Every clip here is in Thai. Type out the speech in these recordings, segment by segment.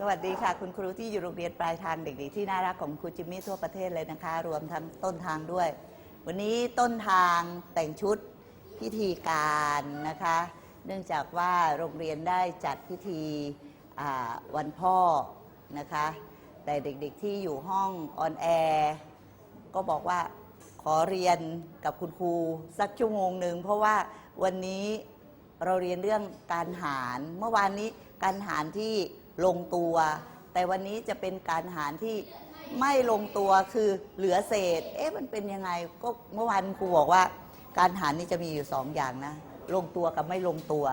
สวัสดีค่ะ คุณครูที่อยู่โรงเรียนปลายทางเด็กๆที่น่ารักของครูจิมมี่ทั่วประเทศเลยนะคะ รวมทั้งต้นทางด้วย วันนี้ต้นทางแต่งชุดพิธีการนะคะ เนื่องจากว่าโรงเรียนได้จัดพิธีวันพ่อนะคะ แต่เด็กๆที่อยู่ห้องออนแอร์ก็บอกว่าขอเรียนกับคุณครูสักชั่วโมงหนึ่งเพราะว่าวันนี้เราเรียนเรื่องการหารเมื่อวานนี้การหารที่ ลงตัว แต่วันนี้จะเป็นการหารที่ไม่ลงตัวคือเหลือเศษ เอ๊ะมันเป็นยังไงก็เมื่อวานครูบอกว่า การหารนี่จะมีอยู่สองอย่างนะ ลงตัวกับไม่ลงตัว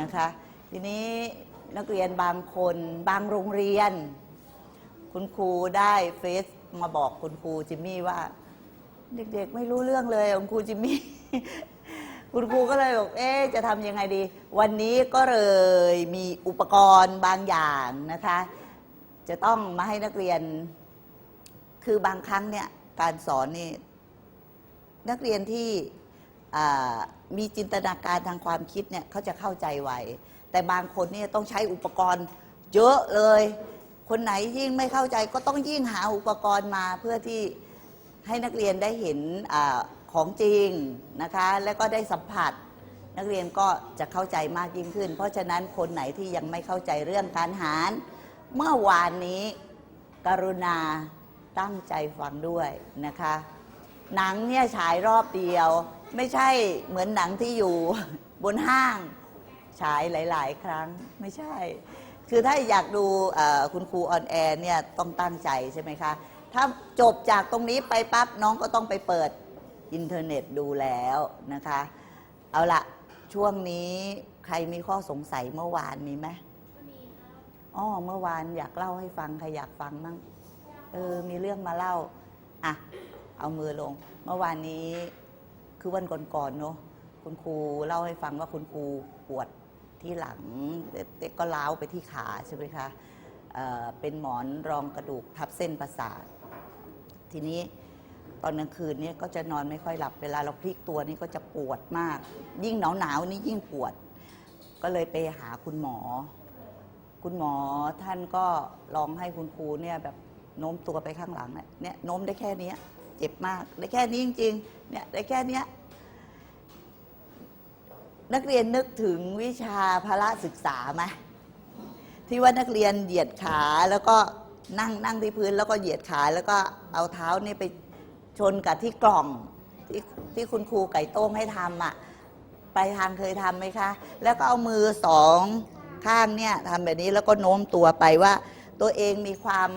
นะคะ ทีนี้นักเรียนบางคนบางโรงเรียน คุณครูได้เฟซมาบอกคุณครูจิมมี่ว่า เด็กๆไม่รู้เรื่องเลยของครูจิมมี่ คุณครูก็เลยบอกเอ๊ะจะทำยังไงดี วันนี้ก็เลยมีอุปกรณ์บางอย่างนะคะ จะต้องมาให้นักเรียน คือบางครั้งเนี่ยการสอนนี่นักเรียนที่มีจินตนาการทางความคิดเนี่ยเขาจะเข้าใจไวแต่บางคนเนี่ยต้องใช้อุปกรณ์เยอะเลย คนไหนยิ่งไม่เข้าใจก็ต้องยิ่งหาอุปกรณ์มาเพื่อที่ให้นักเรียนได้เห็นอ ของจริงนะคะ และก็ได้สัมผัส นักเรียนก็จะเข้าใจมากยิ่งขึ้น เพราะฉะนั้นคนไหนที่ยังไม่เข้าใจเรื่องการหาร เมื่อวานนี้ กรุณาตั้งใจฟังด้วยนะคะ หนังเนี่ยฉายรอบเดียว ไม่ใช่เหมือนหนังที่อยู่บนห้างฉายหลาย ๆ ครั้งไม่ใช่ คือถ้าอยากดูคุณครูออนแอร์เนี่ยต้องตั้งใจใช่ไหมคะ ถ้าจบจากตรงนี้ไปปั๊บน้องก็ต้องไปเปิด อินเทอร์เน็ตดูแล้วนะคะ เอาละช่วงนี้ใครมีข้อสงสัยเมื่อวานมีไหมอ๋อเมื่อวานอยากเล่าให้ฟัง ใครอยากฟังมั่งเออ มีเรื่องมาเล่า อะ เอามือลง เมื่อวานนี้คือวันก่อนๆเนอะคุณครูเล่าให้ฟังว่าคุณครูปวดที่หลังเด็กก็ล้าวไปที่ขาใช่ไหมคะเอ่อเป็นหมอนรองกระดูกทับเส้นประสาท ทีนี้ ตอนกลางคืนเนี่ยก็จะนอนไม่ค่อยหลับเวลาเราพลิกตัวนี่ก็จะปวดมาก ยิ่งหนาวหนาวนี่ยิ่งปวด ก็เลยไปหาคุณหมอ คุณหมอท่านก็ลองให้คุณครูเนี่ยแบบโน้มตัวไปข้างหลังเนี่ยโน้มได้แค่นี้เจ็บมากได้แค่นี้จริงๆเนี่ยได้แค่นี้นักเรียนนึกถึงวิชาพละศึกษาไหมที่ว่านักเรียนเหยียดขาแล้วก็นั่งนั่งที่พื้นแล้วก็เหยียดขาแล้วก็เอาเท้านี่ไป ชนกับที่กล่องที่ที่คุณครูไก่ต้งให้ทำอะไปลายทางเคยทำไหมคะ แล้วก็เอามือสองข้างเนี่ยทำแบบนี้แล้วก็โน้มตัวไปว่า ตัวเองมีความ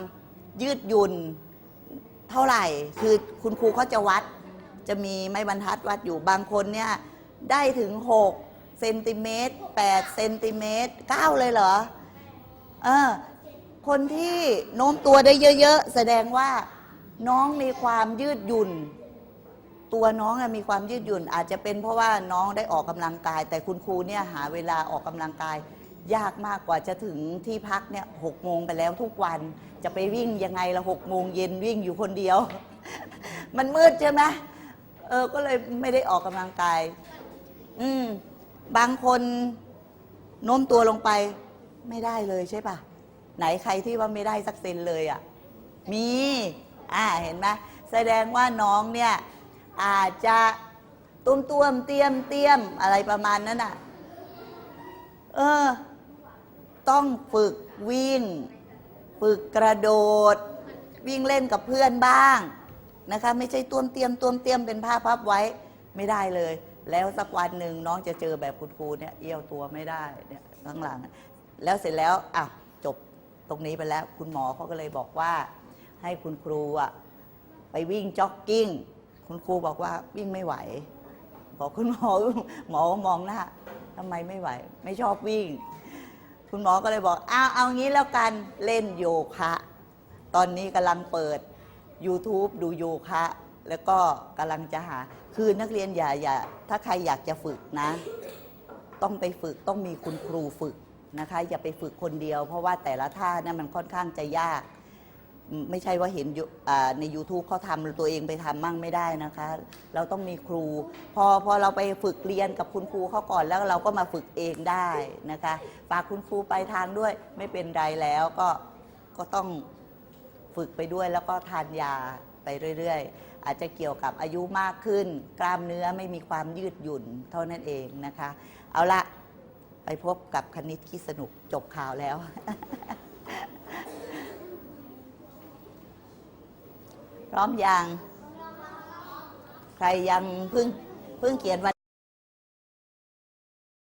ยืดหยุ่นเท่าไหร่ คือคุณครูเขาจะวัด จะมีไม้บรรทัดวัดอยู่บางคนเนี่ยได้ถึง 6 เซนติเมตร8เซนติเมตร9เลยเหรอ เออ คนที่โน้มตัวได้เยอะ ๆ แสดงว่า น้องมีความยืดหยุ่น ตัวน้องมีความยืดหยุ่น อาจจะเป็นเพราะว่าน้องได้ออกกำลังกาย แต่คุณครูเนี่ยหาเวลาออกกำลังกาย ยากมากกว่าจะถึงที่พักเนี่ยหกโมงไปแล้วทุกวัน จะไปวิ่งยังไงละหกโมงเย็นวิ่งอยู่คนเดียว มันมืดใช่ไหมเออก็เลยไม่ได้ออกกำลังกาย อืม บางคนโน้มตัวลงไป ไม่ได้เลยใช่ปะไหนใครที่ว่าไม่ได้สักเซนเลยอะ่ะ มี อ่าเห็นไหมแสดงว่าน้องเนี่ยอาจจะตุ้มต้วมเตรียมเตรียมอะไรประมาณนั้นอะ เออ ต้องฝึกวิ่ง ฝึกกระโดด วิ่งเล่นกับเพื่อนบ้างนะคะ ไม่ใช่ต้วมเตรียมต้วมเตรียมเป็นผ้าพับไว้ไม่ได้เลย แล้วสักวันหนึ่งน้องจะเจอแบบคุณครูเนี่ยเอี้ยวตัวไม่ได้เนี่ยข้างหลัง แล้วเสร็จแล้วอะจบตรงนี้ไปแล้ว คุณหมอเขาก็เลยบอกว่า ให้คุณครูอะไปวิ่งจ็อกกิ้ง คุณครูบอกว่าวิ่งไม่ไหว บอกคุณหมอหมอมองหน้าทำไมไม่ไหว ไม่ชอบวิ่ง คุณหมอก็เลยบอกเอาเอางี้แล้วกันเล่นโยคะ ตอนนี้กำลังเปิด YouTube ดูโยคะ แล้วก็กำลังจะหา คือนักเรียนอย่าอย่า ถ้าใครอยากจะฝึกนะ ต้องไปฝึกต้องมีคุณครูฝึกนะคะ อย่าไปฝึกคนเดียว เพราะว่าแต่ละท่าเนี่ยมันค่อนข้างจะยาก ไม่ใช่ว่าเห็นอยู่อ่าใน YouTube เขาทำตัวเองไปทำมั่งไม่ได้นะคะ เราต้องมีครู พอพอเราไปฝึกเรียนกับคุณครูเขาก่อนแล้วเราก็มาฝึกเองได้นะคะฝากคุณครูไปทางด้วยไม่เป็นไรแล้วก็ก็ต้องฝึกไปด้วยแล้วก็ทานยาไปเรื่อยๆ อาจจะเกี่ยวกับอายุมากขึ้น กล้ามเนื้อไม่มีความยืดหยุ่นเท่านั้นเองนะคะ เอาละไปพบกับคณิตที่สนุกจบข่าวแล้ว ร้อมอย่าง ใครยังเพิ่งเพิ่งเขียนวัน